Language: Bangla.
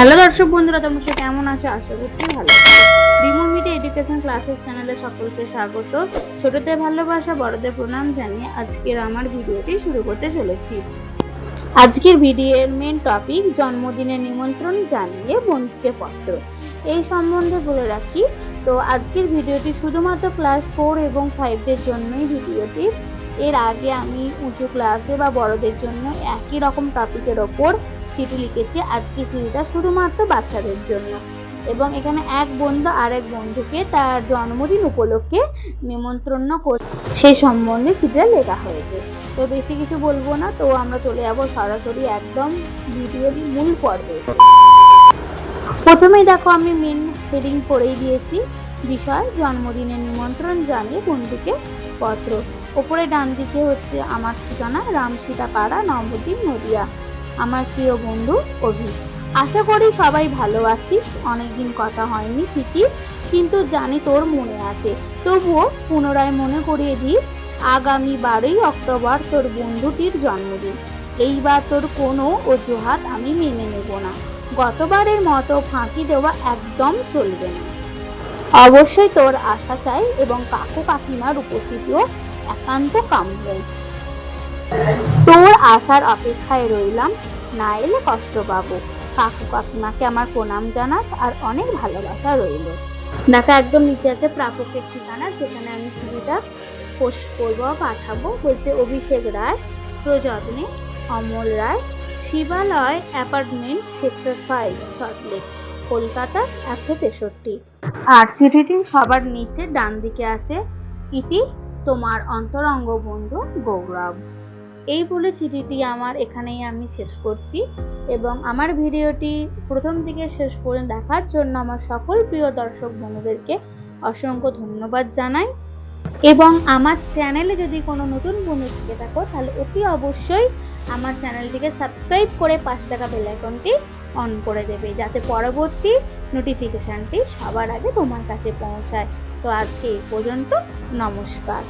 হ্যালো দর্শক বন্ধুরা, তোমরা সে কেমন আছো? আশা করছি ভালো রিমোট মিডিয়া এডুকেশন ক্লাসেস চ্যানেলে সকলকে স্বাগত। ছোটদের ভালোবাসা, বড়দের প্রণাম জানিয়ে আজকের আমার ভিডিওটি শুরু করতে চলেছি। আজকের ভিডিওর মেন টপিক জন্মদিনের নিমন্ত্রণ জানিয়ে বন্ধুকে পত্র। এই সম্বন্ধে বলে রাখি, তো আজকের ভিডিওটি শুধুমাত্র ক্লাস ফোর এবং ফাইভদের জন্যই ভিডিওটি এর আগে আমি উঁচু ক্লাসে বা বড়দের জন্য একই রকম টপিকের ওপর চিঠি লিখেছি আজকে চিঠিটা শুধুমাত্র বাচ্চাদের জন্য। এবং এখানে এক বন্ধু আর এক বন্ধুকে তার জন্মদিন উপলক্ষে নিমন্ত্রণ করে সেই সম্বন্ধে চিঠিটা লেখা হয়েছে। তো বেশি কিছু বলব না, তো আমরা চলে যাব সরাসরি একদম ভিডিওর মূল পর্বে। প্রথমেই দেখো আমি মেন হেডিং করেই দিয়েছি, বিষয়, জন্মদিনের নিমন্ত্রণ জানিয়ে বন্ধুকে পত্র ওপরে ডান দিকে হচ্ছে আমার ঠিকানা রামসীতা পাড়া, নবদ্বীপ, নদিয়া। আমার প্রিয় বন্ধু অভি। আশা করি সবাই ভালো আছিস। অনেকদিন কথা হয়নি ঠিকই, কিন্তু জানি তোর মনে আছে। তবুও পুনরায় মনে করিয়ে দিই আগামী বারোই অক্টোবর তোর বন্ধুটির জন্মদিন। এইবার তোর কোনো অজুহাত আমি মেনে নেব না। গতবারের মতো ফাঁকি দেওয়া একদম চলবে না। অবশ্যই তোর আশা চাই এবং কাকু কাকিমার উপস্থিতিও একান্ত কাম্য তোর আসার অপেক্ষায় রইলাম। না এলে কষ্ট পাবো। কাকু কাকিমাকে আমার প্রণাম জানাস আর অনেক ভালোবাসা রইল। দেখা, একদম নিচে আছে প্রাপকের ঠিকানা, যেখানে আমি চিঠিটা পোস্ট করব পাঠাবো। বলছে Abhishek Roy, প্রযত্নে Amal Roy, Shibalay apartment sector five Salt Lake Kolkata একশো তেষট্টি। আর চিঠিটি সবার নিচে ডান দিকে আছে। ইতি তোমার অন্তরঙ্গ বন্ধু গৌরব। এই বলে চিঠিটি আমার এখানেই আমি শেষ করছি এবং আমার ভিডিওটি প্রথম থেকে শেষ পর্যন্ত দেখার জন্য আমার সকল প্রিয় দর্শক বন্ধুদেরকে অসংখ্য ধন্যবাদ জানাই। এবং আমার চ্যানেলে যদি কোনো নতুন বন্ধু থেকে থাকো, তাহলে অতি অবশ্যই আমার চ্যানেলটিকে সাবস্ক্রাইব করে পাশে থাকা বেল আইকনটি অন করে দেবে, যাতে পরবর্তী নোটিফিকেশানটি সবার আগে তোমার কাছে পৌঁছায়। তো আজকে এই পর্যন্ত নমস্কার।